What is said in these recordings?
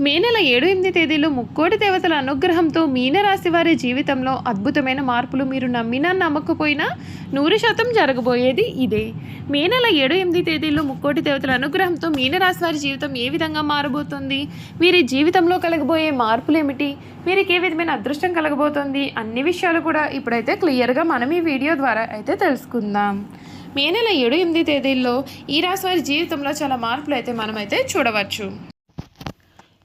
మే నెల ఏడు ఎనిమిది తేదీలో ముక్కోటి దేవతల అనుగ్రహంతో మీనరాశి వారి జీవితంలో అద్భుతమైన మార్పులు మీరు నమ్మినా నమ్మకపోయినా నూరు శాతం జరగబోయేది ఇదే. మే నెల ఏడు ఎనిమిది తేదీలో ముక్కోటి దేవతల అనుగ్రహంతో మీనరాశి వారి జీవితం ఏ విధంగా మారబోతుంది? వీరి జీవితంలో కలగబోయే మార్పులు ఏమిటి? వీరికి ఏ విధమైన అదృష్టం కలగబోతుంది? అన్ని విషయాలు కూడా ఇప్పుడైతే క్లియర్గా మనం ఈ వీడియో ద్వారా అయితే తెలుసుకుందాం. మే నెల ఏడు ఎనిమిది తేదీల్లో ఈ రాశి వారి జీవితంలో చాలా మార్పులు అయితే మనమైతే చూడవచ్చు.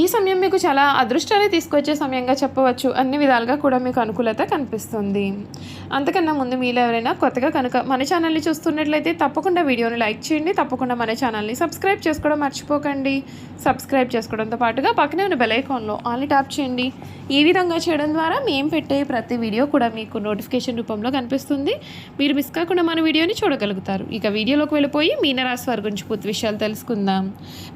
ఈ సమయం మీకు చాలా అదృష్టాన్ని తీసుకొచ్చే సమయంగా చెప్పవచ్చు. అన్ని విధాలుగా కూడా మీకు అనుకూలత కనిపిస్తుంది. అంతకన్నా ముందు మీలో ఎవరైనా కొత్తగా కనుక మన ఛానల్ని చూస్తున్నట్లయితే తప్పకుండా వీడియోని లైక్ చేయండి. తప్పకుండా మన ఛానల్ని సబ్స్క్రైబ్ చేసుకోవడం మర్చిపోకండి. సబ్స్క్రైబ్ చేసుకోవడంతో పాటుగా పక్కనే ఉన్న బెల్ ఐకాన్లో ఆల్ని ట్యాప్ చేయండి. ఈ విధంగా చేయడం ద్వారా మేము పెట్టే ప్రతి వీడియో కూడా మీకు నోటిఫికేషన్ రూపంలో కనిపిస్తుంది. మీరు మిస్ కాకుండా మన వీడియోని చూడగలుగుతారు. ఇక వీడియోలోకి వెళ్ళిపోయి మీనరాశి వారి గురించి పూర్తి విషయాలు తెలుసుకుందాం.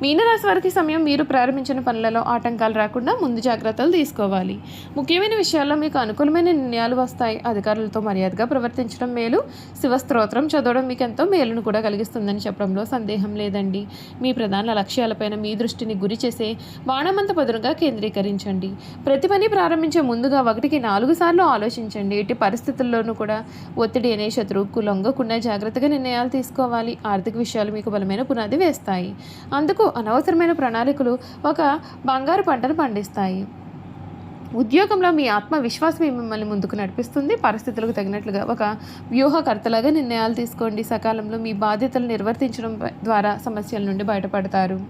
మీనరాశి వారికి సమయం మీరు ప్రారంభించిన పనులలో ఆటంకాలు రాకుండా ముందు జాగ్రత్తలు తీసుకోవాలి. ముఖ్యమైన విషయాల్లో మీకు అనుకూలమైన నిర్ణయాలు వస్తాయి. అధికారులతో మర్యాదగా ప్రవర్తించడం మేలు. శివస్తోత్రం చదవడం మీకు ఎంతో మేలును కూడా కలిగిస్తుందని చెప్పడంలో సందేహం లేదండి. మీ ప్రధాన లక్ష్యాలపైన మీ దృష్టిని గురి చేసే బాణమంత పదునుగా కేంద్రీకరించండి. ప్రతి పని ప్రారంభించే ముందుగా ఒకటికి నాలుగు సార్లు ఆలోచించండి. ఎట్టి పరిస్థితుల్లోనూ కూడా ఒత్తిడి అనే శత్రువుకు లొంగకుండా జాగ్రత్తగా నిర్ణయాలు తీసుకోవాలి. ఆర్థిక విషయాలు మీకు బలమైన పునాది వేస్తాయి. అందుకు అనవసరమైన ప్రణాళికలు ఒక బంగారు పంటను పండిస్తాయి. ఉద్యోగంలో మీ ఆత్మవిశ్వాసం మిమ్మల్ని ముందుకు నడిపిస్తుంది. పరిస్థితులకు తగినట్లుగా ఒక వ్యూహకర్తలాగా నిర్ణయాలు తీసుకోండి. సకాలంలో మీ బాధ్యతలు నిర్వర్తించడం ద్వారా సమస్యల నుండి బయటపడతారు.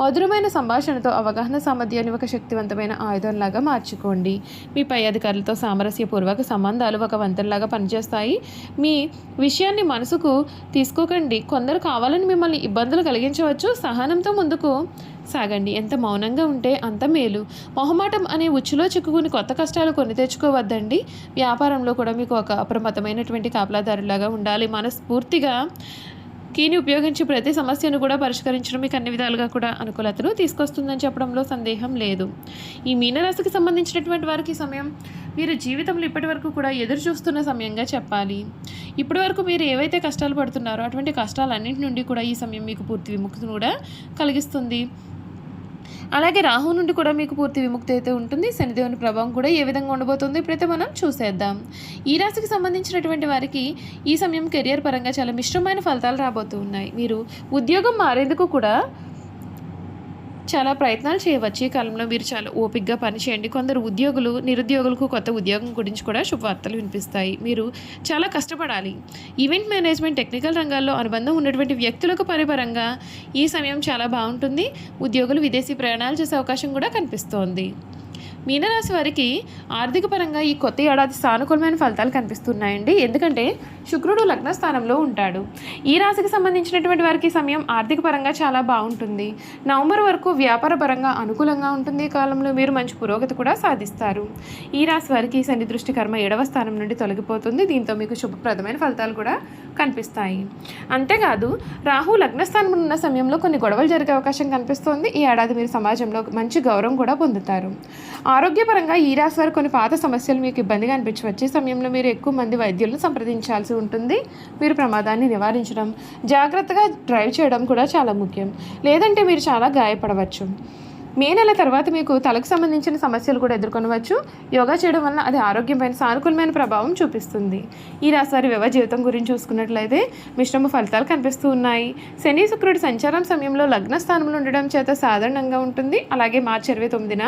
మధురమైన సంభాషణతో అవగాహన సామర్థ్యాన్ని ఒక శక్తివంతమైన ఆయుధంలాగా మార్చుకోండి. మీ పై అధికారులతో సామరస్యపూర్వక సంబంధాలు ఒక వంతెనలాగా పనిచేస్తాయి. మీ విషయాన్ని మనసుకు తీసుకోకండి. కొందరు కావాలని మిమ్మల్ని ఇబ్బందులు కలిగించవచ్చు. సహనంతో ముందుకు సాగండి. ఎంత మౌనంగా ఉంటే అంత మేలు. మొహమాటం అనే ఉచ్చులో చిక్కుకుని కొత్త కష్టాలు కొని తెచ్చుకోవద్దండి. వ్యాపారంలో కూడా మీకు ఒక అప్రమత్తమైనటువంటి కాపలాదారులాగా ఉండాలి. మనస్ఫూర్తిగా కీని ఉపయోగించి ప్రతి సమస్యను కూడా పరిష్కరించడం మీకు అన్ని విధాలుగా కూడా అనుకూలతను తీసుకొస్తుందని చెప్పడంలో సందేహం లేదు. ఈ మీనరాశికి సంబంధించినటువంటి వారికి సమయం మీరు జీవితంలో ఇప్పటి వరకు కూడా ఎదురు చూస్తున్న సమయంగా చెప్పాలి. ఇప్పటి వరకు మీరు ఏవైతే కష్టాలు పడుతున్నారో అటువంటి కష్టాలన్నింటి నుండి కూడా ఈ సమయం మీకు పూర్తి విముక్తిని కూడా కలిగిస్తుంది. అలాగే రాహు నుండి కూడా మీకు పూర్తి విముక్తి అయితే ఉంటుంది. శనిదేవుని ప్రభావం కూడా ఏ విధంగా ఉండబోతుంది ఇప్పుడైతే మనం చూసేద్దాం. ఈ రాశికి సంబంధించినటువంటి వారికి ఈ సమయం కెరియర్ పరంగా చాలా మిశ్రమైన ఫలితాలు రాబోతూ ఉన్నాయి. మీరు ఉద్యోగం మారేందుకు కూడా చాలా ప్రయత్నాలు చేయవచ్చు. ఈ కాలంలో మీరు చాలా ఓపికగా పనిచేయండి కొందరు ఉద్యోగులు నిరుద్యోగులకు కొత్త ఉద్యోగం గురించి కూడా శుభవార్తలు వినిపిస్తాయి. మీరు చాలా కష్టపడాలి. ఈవెంట్ మేనేజ్మెంట్ టెక్నికల్ రంగాల్లో అనుబంధం ఉన్నటువంటి వ్యక్తులకు పరిపరంగా ఈ సమయం చాలా బాగుంటుంది. ఉద్యోగులు విదేశీ ప్రయాణాలు చేసే అవకాశం కూడా కనిపిస్తోంది. మీనరాశి వారికి ఆర్థిక పరంగా ఈ కొత్త ఏడాది సానుకూలమైన ఫలితాలు కనిపిస్తున్నాయండి. ఎందుకంటే శుక్రుడు లగ్న స్థానంలో ఉంటాడు. ఈ రాశికి సంబంధించినటువంటి వారికి సమయం ఆర్థిక పరంగా చాలా బాగుంటుంది. నవంబర్ వరకు వ్యాపార పరంగా అనుకూలంగా ఉంటుంది. ఈ కాలంలో మీరు మంచి పురోగతి కూడా సాధిస్తారు. ఈ రాశి వారికి శని దృష్టి కర్మ ఏడవ స్థానం నుండి తొలగిపోతుంది. దీంతో మీకు శుభప్రదమైన ఫలితాలు కూడా కనిపిస్తాయి. అంతేకాదు రాహు లగ్నస్థానంలో ఉన్న సమయంలో కొన్ని గొడవలు జరిగే అవకాశం కనిపిస్తోంది. ఈ ఏడాది మీరు సమాజంలో మంచి గౌరవం కూడా పొందుతారు. ఆరోగ్యపరంగా ఈ రాశి వారు కొన్ని పాత సమస్యలు మీకు ఇబ్బందిగా అనిపించవచ్చు ఈ సమయంలో మీరు ఎక్కువ మంది వైద్యులను సంప్రదించాల్సి ఉంటుంది. మీరు ప్రమాదాన్ని నివారించడం జాగ్రత్తగా డ్రైవ్ చేయడం కూడా చాలా ముఖ్యం. లేదంటే మీరు చాలా గాయపడవచ్చు. మే నెల తర్వాత మీకు తలకు సంబంధించిన సమస్యలు కూడా ఎదుర్కొనవచ్చు. యోగా చేయడం వల్ల అది ఆరోగ్యంపైన సానుకూలమైన ప్రభావం చూపిస్తుంది. ఈ రాశివారి వ్యవ జీవితం గురించి చూసుకున్నట్లయితే మిశ్రమ ఫలితాలు కనిపిస్తూ ఉన్నాయి. శని శుక్రుడి సంచారం సమయంలో లగ్న స్థానంలో ఉండడం చేత సాధారణంగా ఉంటుంది. అలాగే మార్చి ఇరవై తొమ్మిదిన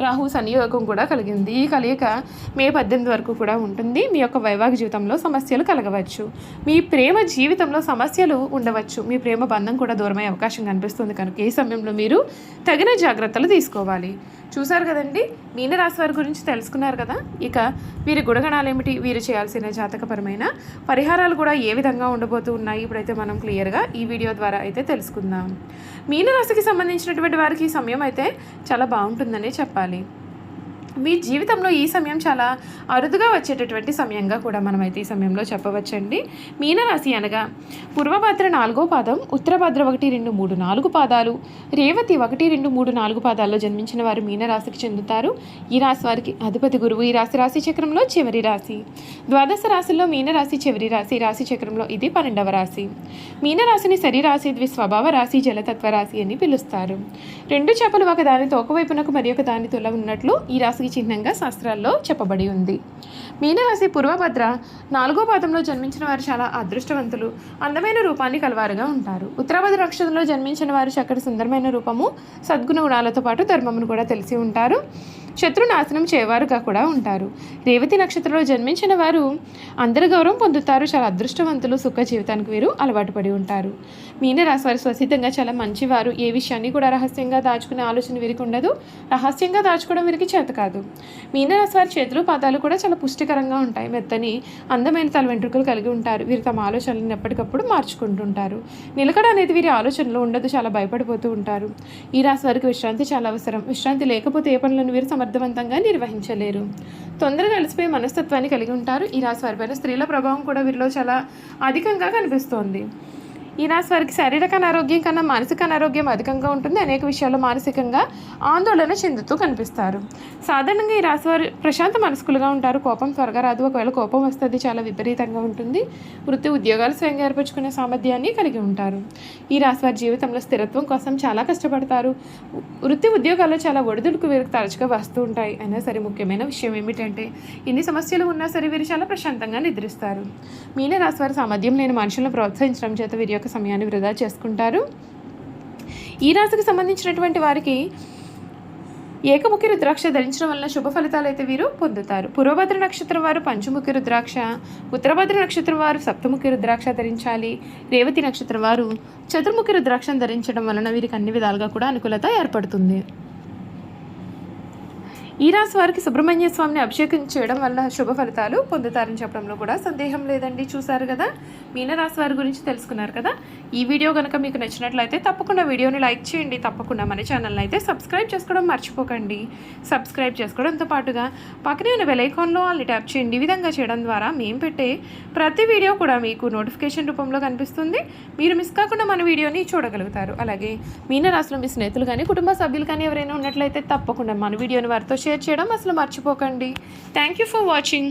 రాహు సంయోగం కూడా కలిగింది. ఈ కలయిక మే పద్దెనిమిది వరకు కూడా ఉంటుంది. మీ యొక్క వైవాహిక జీవితంలో సమస్యలు కలగవచ్చు. మీ ప్రేమ జీవితంలో సమస్యలు ఉండవచ్చు. మీ ప్రేమ బంధం కూడా దూరమయ్యే అవకాశం కనిపిస్తుంది. కనుక ఈ సమయంలో మీరు తగిన జాగ్రత్తలు తీసుకోవాలి. చూశారు కదండి. మీనరాశి వారి గురించి తెలుసుకున్నారు కదా. ఇక వీరి గుణగణాలు ఏమిటి వీరు చేయాల్సిన జాతకపరమైన పరిహారాలు కూడా ఏ విధంగా ఉండబోతూ ఉన్నాయి? ఇప్పుడైతే మనం క్లియర్గా ఈ వీడియో ద్వారా అయితే తెలుసుకుందాం. మీనరాశికి సంబంధించినటువంటి వారికి సమయం అయితే చాలా బాగుంటుందనే చెప్పాలి. మీ జీవితంలో ఈ సమయం చాలా అరుదుగా వచ్చేటటువంటి సమయంగా కూడా మనమైతే ఈ సమయంలో చెప్పవచ్చండి. మీనరాశి అనగా పూర్వభద్ర నాలుగో పాదం ఉత్తరభద్ర ఒకటి రెండు మూడు నాలుగు పాదాలు రేవతి ఒకటి రెండు మూడు నాలుగు పాదాల్లో జన్మించిన వారు మీనరాశికి చెందుతారు. ఈ రాశి వారికి అధిపతి గురువు ఈ రాశి రాశి చక్రంలో చివరి రాశి. ద్వాదశ రాశుల్లో మీనరాశి చివరి రాశి రాశి చక్రంలో ఇది పన్నెండవ రాశి. మీనరాశిని శరీరాశి ద్వి స్వభావ రాశి జలతత్వ రాశి అని పిలుస్తారు. రెండు చేపలు ఒక దాని తోకవైపునకు మరి ఒక దాని తుల ఉన్నట్లు ఈ రాశి రాశికి చిహ్నంగా శాస్త్రాల్లో చెప్పబడి ఉంది. మీనరాశి పూర్వభద్ర నాలుగో పాదంలో జన్మించిన వారు చాలా అదృష్టవంతులు. అందమైన రూపాన్ని కలవారుగా ఉంటారు. ఉత్తరాభద్ర నక్షత్రంలో జన్మించిన వారు చక్కటి సుందరమైన రూపము సద్గుణ గుణాలతో పాటు ధర్మమును కూడా తెలిసి ఉంటారు. శత్రు నాశనం చేయవారుగా కూడా ఉంటారు. రేవతి నక్షత్రంలో జన్మించిన వారు అందరి గౌరవం పొందుతారు. చాలా అదృష్టవంతులు సుఖ జీవితానికి వీరు అలవాటు పడి ఉంటారు. మీనరాశి వారు స్వసిద్ధంగా చాలా మంచివారు. ఏ విషయాన్ని కూడా రహస్యంగా దాచుకునే ఆలోచన వీరికి ఉండదు. రహస్యంగా దాచుకోవడం వీరికి చేత కాదు. మీనరాశి వారి చేతులు పాదాలు కూడా చాలా పుష్టికరంగా ఉంటాయి. మెత్తని అందమైన తల వెంట్రుకలు కలిగి ఉంటారు. వీరు తమ ఆలోచనలను ఎప్పటికప్పుడు మార్చుకుంటుంటారు. నిలకడ అనేది వీరి ఆలోచనలో ఉండదు. చాలా భయపడిపోతూ ఉంటారు. ఈ రాశి వారికి విశ్రాంతి చాలా అవసరం. విశ్రాంతి లేకపోతే ఏ పనులను వీరు సమర్థవంతంగా నిర్వహించలేరు. తొందరగా అలసిపోయే మనస్తత్వాన్ని కలిగి ఉంటారు. ఈ రాశి వారిపైన స్త్రీల ప్రభావం కూడా వీరిలో చాలా అధికంగా కనిపిస్తోంది. ఈ రాశి వారికి శారీరక అనారోగ్యం కన్నా మానసిక అనారోగ్యం అధికంగా ఉంటుంది. అనేక విషయాల్లో మానసికంగా ఆందోళన చెందుతూ కనిపిస్తారు. సాధారణంగా ఈ రాశి వారు ప్రశాంత మనస్కులుగా ఉంటారు. కోపం త్వరగా రాదు. ఒకవేళ కోపం వస్తుంది చాలా విపరీతంగా ఉంటుంది. వృత్తి ఉద్యోగాలు స్వయంగా ఏర్పరచుకునే సామర్థ్యాన్ని కలిగి ఉంటారు. ఈ రాశి వారి జీవితంలో స్థిరత్వం కోసం చాలా కష్టపడతారు. వృత్తి ఉద్యోగాల్లో చాలా ఒడిదుడుకు వీరికి తరచుగా వస్తూ ఉంటాయి. అయినా సరే ముఖ్యమైన విషయం ఏమిటంటే ఎన్ని సమస్యలు ఉన్నా సరే వీరు చాలా ప్రశాంతంగా నిద్రిస్తారు. మీన రాశి వారి సామర్థ్యం లేని మనుషులను ప్రోత్సహించడం చేత వీరి యొక్క సమయాన్ని వృధా చేసుకుంటారు. ఈ రాశికి సంబంధించినటువంటి వారికి ఏకముఖి రుద్రాక్ష ధరించడం వలన శుభ ఫలితాలు అయితే వీరు పొందుతారు. పూర్వభద్ర నక్షత్రం వారు పంచముఖి రుద్రాక్ష ఉత్తరభద్ర నక్షత్రం వారు సప్తముఖి రుద్రాక్ష ధరించాలి. రేవతి నక్షత్రం వారు చతుర్ముఖి రుద్రాక్షను ధరించడం వలన వీరికి అన్ని విధాలుగా కూడా అనుకూలత ఏర్పడుతుంది. ఈ రాశి వారికి సుబ్రహ్మణ్య స్వామిని అభిషేకం చేయడం వల్ల శుభ ఫలితాలు పొందుతారని చెప్పడంలో కూడా సందేహం లేదండి. చూశారు కదా? మీనరాశి వారి గురించి తెలుసుకున్నారు కదా? ఈ వీడియో కనుక మీకు నచ్చినట్లయితే తప్పకుండా వీడియోని లైక్ చేయండి. తప్పకుండా మన ఛానల్ని అయితే సబ్స్క్రైబ్ చేసుకోవడం మర్చిపోకండి. సబ్స్క్రైబ్ చేసుకోవడంతో పాటుగా పక్కనే ఉన్న బెలైకాన్లో వాళ్ళని ట్యాప్ చేయండి. ఈ విధంగా చేయడం ద్వారా మేము పెట్టే ప్రతి వీడియో కూడా మీకు నోటిఫికేషన్ రూపంలో కనిపిస్తుంది. మీరు మిస్ కాకుండా మన వీడియోని చూడగలుగుతారు. అలాగే మీనరాశిలో మీ స్నేహితులు కానీ కుటుంబ సభ్యులు కానీ ఎవరైనా ఉన్నట్లయితే తప్పకుండా మన వీడియోని వారితో షేర్ చేయడం అసలు మర్చిపోకండి. Thank you for watching